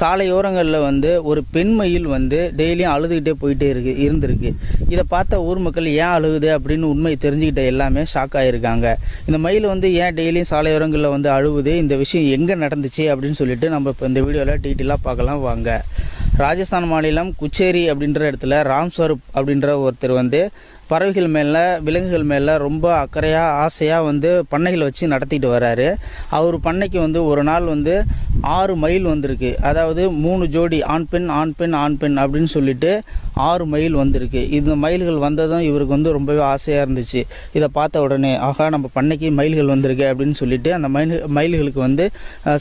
சாலையோரங்களில் வந்து ஒரு பெண் மயில் வந்து டெய்லியும் அழுதுகிட்டே போயிட்டே இருக்கு இருந்திருக்கு. இதை பார்த்த ஊர் மக்கள் ஏன் அழுகுது அப்படின்னு உண்மை தெரிஞ்சுக்கிட்ட எல்லாமே ஷாக் ஆகியிருக்காங்க இந்த மயில் வந்து ஏன் டெய்லியும் சாலையோரங்களில் வந்து அழுகுது இந்த விஷயம் எங்கே நடந்துச்சு அப்படின்னு சொல்லிட்டு நம்ம இப்போ இந்த வீடியோவில் டீட்டெயிலாக பார்க்கலாம் வாங்க. ராஜஸ்தான் மாநிலம் குச்சேரி அப்படின்ற இடத்துல ராம் ஸ்வரூப் அப்படின்ற ஒருத்தர் வந்து பறவைகள் மேலே விலங்குகள் மேலே ரொம்ப அக்கறையாக ஆசையாக வந்து பண்ணைகளை வச்சு நடத்திட்டு வராரு. அவர் பண்ணைக்கு வந்து ஒரு நாள் வந்து ஆறு மயில் வந்திருக்கு. அதாவது மூணு ஜோடி ஆண் பெண் ஆண் பெண் ஆண் பெண் அப்படின்னு சொல்லிட்டு ஆறு மயில் வந்திருக்கு. இந்த மயில்கள் வந்ததும் இவருக்கு வந்து ரொம்பவே ஆசையாக இருந்துச்சு. இதை பார்த்த உடனே ஆகா நம்ம பண்ணைக்கு மயில்கள் வந்திருக்கு அப்படின்னு சொல்லிட்டு அந்த மயில் மயில்களுக்கு வந்து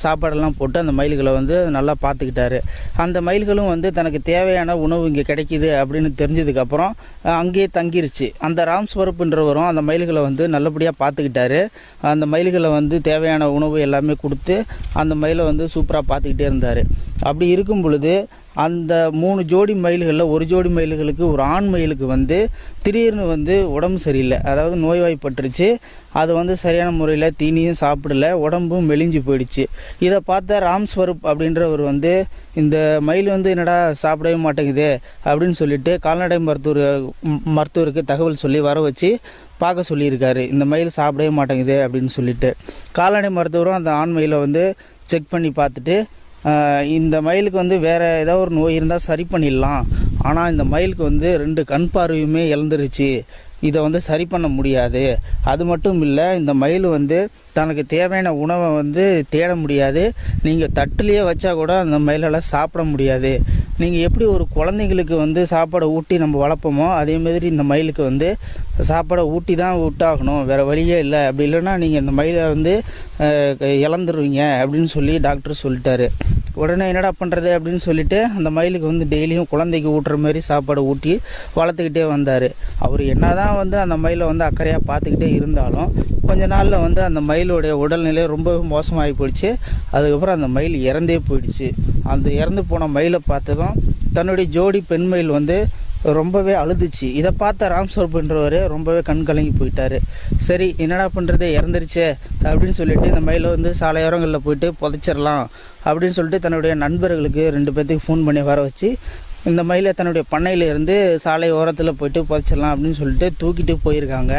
சாப்பாடெல்லாம் போட்டு அந்த மயில்களை வந்து நல்லா பார்த்துக்கிட்டாரு. அந்த மயில்களும் வந்து தனக்கு தேவையான உணவு இங்கே கிடைக்கிது அப்படின்னு தெரிஞ்சதுக்கப்புறம் அங்கேயே தங்கிருச்சு. அந்த ராம் ஸ்வரூப்ன்றவரும் அந்த மயில்களை வந்து நல்லபடியாக பார்த்துக்கிட்டாரு. அந்த மயில்களை வந்து தேவையான உணவு எல்லாமே கொடுத்து அந்த மயிலை வந்து சூப்பராக பார்த்துக்கிட்டே இருந்தார். அப்படி இருக்கும் பொழுது அந்த மூணு ஜோடி மயில்களில் ஒரு ஜோடி மயில்களுக்கு ஒரு ஆண் மயிலுக்கு வந்து திடீர்னு வந்து உடம்பு சரியில்லை. அதாவது நோய்வாய்ப்பட்டுருச்சு. அது வந்து சரியான முறையில் தீனியும் சாப்பிடல. உடம்பும் மெலிஞ்சு போயிடுச்சு. இதை பார்த்த ராம் ஸ்வரூப் அப்படின்றவர் வந்து இந்த மயில் வந்து என்னடா சாப்பிடவே மாட்டேங்குது அப்படின்னு சொல்லிட்டு கால்நடை மருத்துவர் மருத்துவருக்கு தகவல் சொல்லி வர வச்சு பார்க்க சொல்லியிருக்காரு. இந்த மயில் சாப்பிடவே மாட்டேங்குது அப்படின்னு சொல்லிட்டு. கால்நடை மருத்துவரும் அந்த ஆண் மயிலை வந்து செக் பண்ணி பார்த்துட்டு இந்த மயிலுக்கு வந்து வேறு ஏதாவது ஒரு நோய் இருந்தால் சரி பண்ணிடலாம். ஆனால் இந்த மயிலுக்கு வந்து ரெண்டு கண் பார்வையுமே இழந்துருச்சு. இதை வந்து சரி பண்ண முடியாது. அது மட்டும் இல்லை இந்த மயில் வந்து தனக்கு தேவையான உணவை வந்து தேட முடியாது. நீங்கள் தட்டுலேயே வச்சா கூட அந்த மயிலால் சாப்பிட முடியாது. நீங்கள் எப்படி ஒரு குழந்தைங்களுக்கு வந்து சாப்பாடை ஊட்டி நம்ம வளர்ப்போமோ அதே மாதிரி இந்த மயிலுக்கு வந்து சாப்பாடை ஊட்டி தான் விட்டாகணும். வேறு வழியே இல்லை. அப்படி இல்லைன்னா நீங்கள் இந்த மயிலை வந்து இழந்துருவீங்க அப்படின்னு சொல்லி டாக்டர் சொல்லிட்டாரு. உடனே என்னடா பண்ணுறது அப்படின்னு சொல்லிட்டு அந்த மயிலுக்கு வந்து டெய்லியும் குழந்தைக்கு ஊட்டுற மாதிரி சாப்பாடு ஊட்டி வளர்த்துக்கிட்டே வந்தார். அவர் என்ன தான் வந்து அந்த மயிலை வந்து அக்கறையாக பார்த்துக்கிட்டே இருந்தாலும் கொஞ்ச நாளில் வந்து அந்த மயிலுடைய உடல்நிலை ரொம்ப மோசமாகி போயிடுச்சு. அதுக்கப்புறம் அந்த மயில் இறந்தே போயிடுச்சு. அந்த இறந்து போன மயிலை பார்த்ததும் தன்னுடைய ஜோடி பெண் மயில் வந்து ரொம்பவே அழுதுச்சு. இதை பார்த்த ராம் சோர்புன்றவர் ரொம்பவே கண் கலங்கி போயிட்டாரு. சரி என்னடா பண்ணுறது இறந்துருச்சே அப்படின்னு சொல்லிட்டு இந்த மயிலை வந்து சாலையோரங்களில் போயிட்டு புதைச்சிடலாம் அப்படின்னு சொல்லிட்டு தன்னுடைய நண்பர்களுக்கு ரெண்டு பேர்த்துக்கு ஃபோன் பண்ணி வர வச்சு இந்த மயிலை தன்னுடைய பண்ணையில இருந்து சாலை ஓரத்தில் போயிட்டு புதைச்சிடலாம் அப்படின்னு சொல்லிட்டு தூக்கிட்டு போயிருக்காங்க.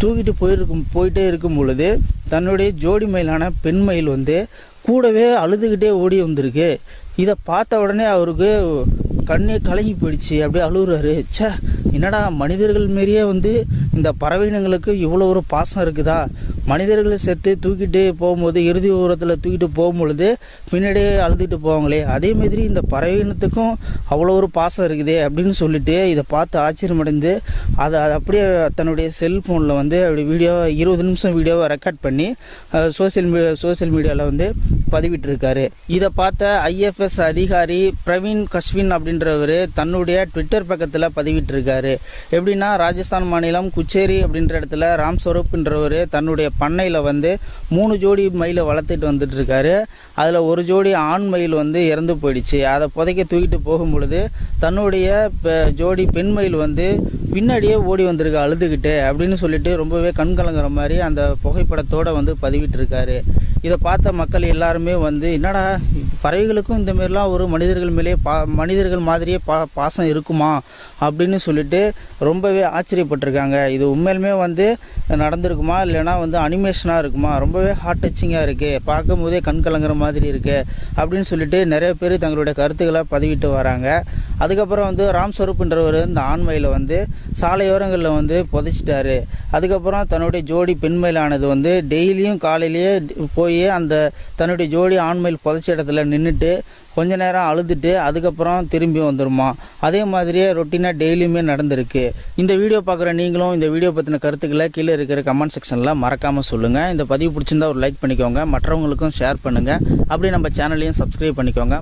தூக்கிட்டு போயிருக்கும் போயிட்டே இருக்கும் பொழுது தன்னுடைய ஜோடி மயிலான பெண் மயில் வந்து கூடவே அழுதுகிட்டே ஓடி வந்திருக்கு. இதை பார்த்த உடனே அவருக்கு கண்ணே கலங்கி போயிடுச்சு. அப்படியே அழுகுறாரு. ச்சே என்னடா மனிதர்கள் மாரியே வந்து இந்த பறவையினங்களுக்கு இவ்வளோ ஒரு பாசம் இருக்குதா? மனிதர்களை செத்து தூக்கிட்டு போகும்போது இறுதி ஊரத்தில் தூக்கிட்டு போகும்பொழுது பின்னாடியே அழுதுகிட்டு போவாங்களே. அதே மாதிரி இந்த பறவையினத்துக்கும் அவ்வளோ ஒரு பாசம் இருக்குதே அப்படின்னு சொல்லிட்டு இதை பார்த்து ஆச்சரியமடைந்து அதை அதை அப்படியே தன்னுடைய செல்ஃபோனில் வந்து அப்படி வீடியோ இருபது நிமிஷம் வீடியோவை ரெக்கார்ட் பண்ணி சோசியல் மீடியா சோசியல் மீடியாவில் வந்து பதிவிட்டிருக்காரு. இதை பார்த்த ஐஎஃப்எஸ் அதிகாரி பிரவீன் கஷ்வின் அப்படின்றவர் தன்னுடைய ட்விட்டர் பக்கத்தில் பதிவிட்டிருக்காரு. எப்படின்னா ராஜஸ்தான் மாநிலம் குச்சேரி அப்படின்ற இடத்துல ராம் ஸ்வரூப்ன்றவர் தன்னுடைய பண்ணையில் வந்து மூணு ஜோடி மயிலை வளர்த்துட்டு வந்துட்டு இருக்காரு அதில் ஒரு ஜோடி ஆண் மயில் வந்து இறந்து போயிடுச்சு. அதை புதைக்க தூக்கிட்டு போகும் பொழுது தன்னுடைய பெ- ஜோடி பெண் மயில் வந்து பின்னாடியே ஓடி வந்திருக்கு அழுதுகிட்டு அப்படின்னு சொல்லிட்டு ரொம்பவே கண் கலங்குற மாதிரி அந்த புகைப்படத்தோடு வந்து பதிவிட்டிருக்காரு. இதை பார்த்த மக்கள் எல்லாருமே வந்து என்னடா பறவைகளுக்கும் இந்த மாரிலாம் ஒரு மனிதர்கள் மேலே பா மனிதர்கள் மாதிரியே பா பாசம் இருக்குமா? அப்படின்னு சொல்லிட்டு ரொம்பவே ஆச்சரியப்பட்டிருக்காங்க. இது உண்மையிலுமே வந்து நடந்திருக்குமா? இல்லைன்னா வந்து அனிமேஷனாக இருக்குமா? ரொம்பவே ஹார்ட் டச்சிங்காக இருக்குது பார்க்கும்போதே கண் கலங்குற மாதிரி இருக்குது அப்படின்னு சொல்லிட்டு நிறைய பேர் தங்களுடைய கருத்துக்களை பதிவிட்டு வராங்க. அதுக்கப்புறம் வந்து ராம் ஸ்வரூப்ன்றவர் இந்த ஆண்மையில் வந்து சாலையோரங்களில் வந்து புதைச்சிட்டாரு. அதுக்கப்புறம் தன்னுடைய ஜோடி பெண்மயிலானது வந்து டெய்லியும் காலையிலேயே போய் அந்த தன்னுடைய ஜோடி ஆண்மையில் புதைச்ச இடத்துல நின்றுட்டு கொஞ்ச நேரம் அழுதுட்டு அதுக்கப்புறம் திரும்பி வந்துடுமா அதே மாதிரியே ரொட்டீனாக டெய்லியுமே நடந்திருக்கு. இந்த வீடியோ பார்க்குற நீங்களும் இந்த வீடியோ பற்றின கருத்துக்களை கீழே இருக்கிற கமெண்ட் செக்ஷனில் மறக்காமல் சொல்லுங்கள் இந்த பதிவு பிடிச்சிருந்தா ஒரு லைக் பண்ணிக்கோங்க. மற்றவங்களுக்கும் ஷேர் பண்ணுங்கள் அப்படியே நம்ம சேனலையும் சப்ஸ்கிரைப் பண்ணிக்கோங்க.